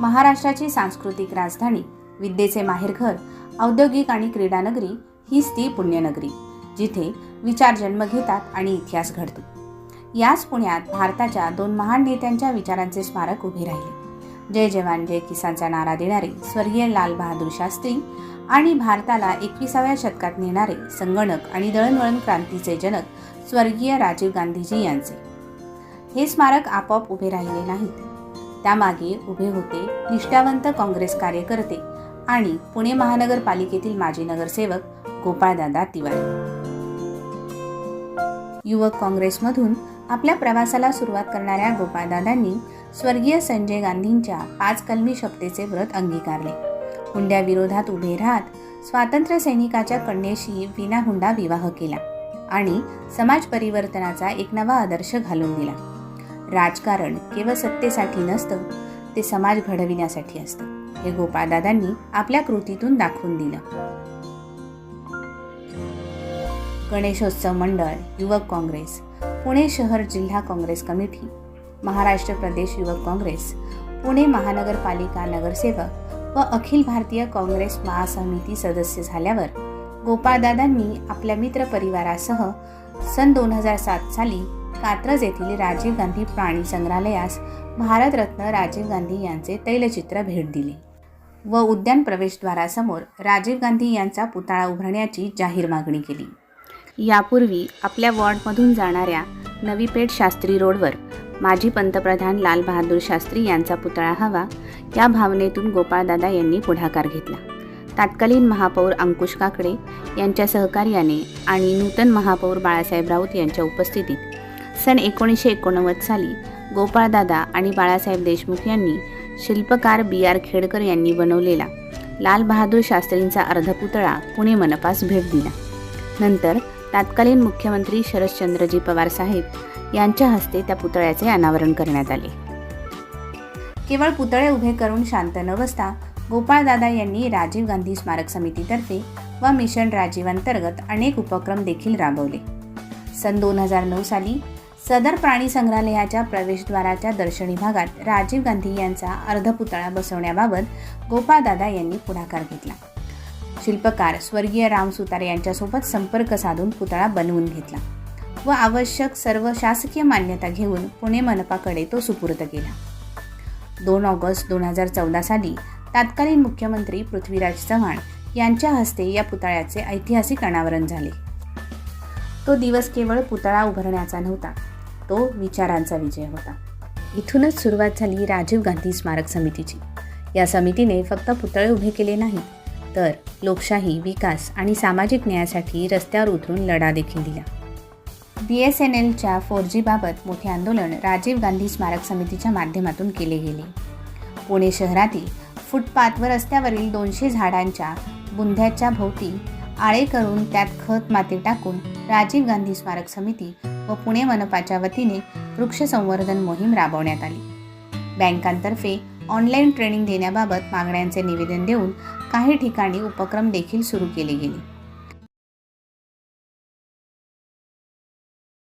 महाराष्ट्राची सांस्कृतिक राजधानी विद्येचे माहेरघर औद्योगिक आणि क्रीडानगरी हीच ती पुण्यनगरी जिथे विचार जन्म घेतात आणि इतिहास घडतो. याच पुण्यात भारताच्या दोन महान नेत्यांच्या विचारांचे स्मारक उभे राहिले. जय जवान जय किसानचा नारा देणारे स्वर्गीय लाल बहादूर शास्त्री आणि भारताला एकविसाव्या शतकात नेणारे संगणक आणि दळणवळण क्रांतीचे जनक स्वर्गीय राजीव गांधीजी यांचे. हे स्मारक आपोआप उभे राहिले नाहीत. त्यामागे उभे होते निष्ठावंत काँग्रेस कार्यकर्ते आणि पुणे महानगरपालिकेतील माजी नगरसेवक गोपाळदादा तिवारी. युवक काँग्रेसमधून आपल्या प्रवासाला सुरुवात करणाऱ्या गोपाळदादांनी स्वर्गीय संजय गांधींच्या पाच कलमी शपथेचे व्रत अंगीकारले. हुंड्याविरोधात उभे राहत स्वातंत्र्य सैनिकाच्या कन्येशी विनाहुंडा विवाह केला आणि समाज परिवर्तनाचा एक नवा आदर्श घालून दिला. राजकारण केवळ सत्तेसाठी नसतं ते समाज घडविण्यासाठी असतं. हे गोपाळदादांनी आपल्या कृतीतून दाखवून दिलं. गणेशोत्सव मंडळ युवक काँग्रेस पुणे शहर जिल्हा काँग्रेस कमिटी महाराष्ट्र प्रदेश युवक काँग्रेस पुणे महानगरपालिका नगरसेवक व अखिल भारतीय काँग्रेस महासमिती सदस्य झाल्यावर गोपाळदादांनी आपल्या मित्र परिवारासह सन दोन हजार सात साली कात्रज येथील राजीव गांधी प्राणी संग्रहालयास भारतरत्न राजीव गांधी यांचे तैलचित्र भेट दिले. व उद्यान प्रवेशद्वारासमोर राजीव गांधी यांचा पुतळा उभारण्याची जाहीर मागणी केली. यापूर्वी आपल्या वॉर्डमधून जाणाऱ्या नवीपेठ शास्त्री रोडवर माजी पंतप्रधान लाल बहादूर शास्त्री यांचा पुतळा हवा या भावनेतून गोपाळदादा यांनी पुढाकार घेतला. तत्कालीन महापौर अंकुश काकडे यांच्या सहकार्याने आणि नूतन महापौर बाळासाहेब राऊत यांच्या उपस्थितीत सन एकोणीसशे एकोणनव्वद साली गोपाळदादा आणि बाळासाहेब देशमुख यांनी शिल्पकार बी आर खेडकर यांनी बनवलेला लाल बहादूर शास्त्रींचा अर्धपुतळा पुणे मनपास भेट दिला. नंतर तत्कालीन मुख्यमंत्री शरदचंद्रजी पवार साहेब यांच्या हस्ते त्या पुतळ्याचे अनावरण करण्यात आले. केवळ पुतळे उभे करून शांत न बसता गोपाळदादा यांनी राजीव गांधी स्मारक समितीतर्फे व मिशन राजीव अंतर्गत अनेक उपक्रम देखील राबवले. सन दोन हजार नऊ साली सदर प्राणी संग्रहालयाच्या प्रवेशद्वाराच्या दर्शनी भागात राजीव गांधी यांचा अर्धपुतळा बसवण्याबाबत गोपाळदादा यांनी पुढाकार घेतला. शिल्पकार स्वर्गीय राम सुतार यांच्यासोबत संपर्क साधून पुतळा बनवून घेतला व आवश्यक सर्व शासकीय मान्यता घेऊन पुणे मनपाकडे तो सुपूर्द केला. दोन ऑगस्ट दोन हजार चौदा साली तत्कालीन मुख्यमंत्री पृथ्वीराज चव्हाण यांच्या हस्ते या पुतळ्याचे ऐतिहासिक अनावरण झाले. तो दिवस केवळ पुतळा उभारण्याचा नव्हता तो विचारांचा विजय होता. इथूनच सुरुवात झाली राजीव गांधी स्मारक समितीची. या समितीने फक्त पुतळे उभे केले नाहीत तर लोकशाही विकास आणि सामाजिक न्यायासाठी रस्त्यावर उतरून लढा देखील दिला. बी एस एन एलच्या फोर जीबाबत मोठे आंदोलन राजीव गांधी स्मारक समितीच्या माध्यमातून केले गेले. पुणे शहरातील फुटपाथ व रस्त्यावरील दोनशे झाडांच्या बुंध्याच्या भोवती आळे करून त्यात खत माती टाकून राजीव गांधी स्मारक समिती व पुणे मनपाच्या वतीने वृक्ष संवर्धन मोहीम राबवण्यात आली. बँकांतर्फे ऑनलाईन ट्रेनिंग देण्याबाबत मागण्यांचे निवेदन देऊन काही ठिकाणी उपक्रम देखील सुरू केले गेले.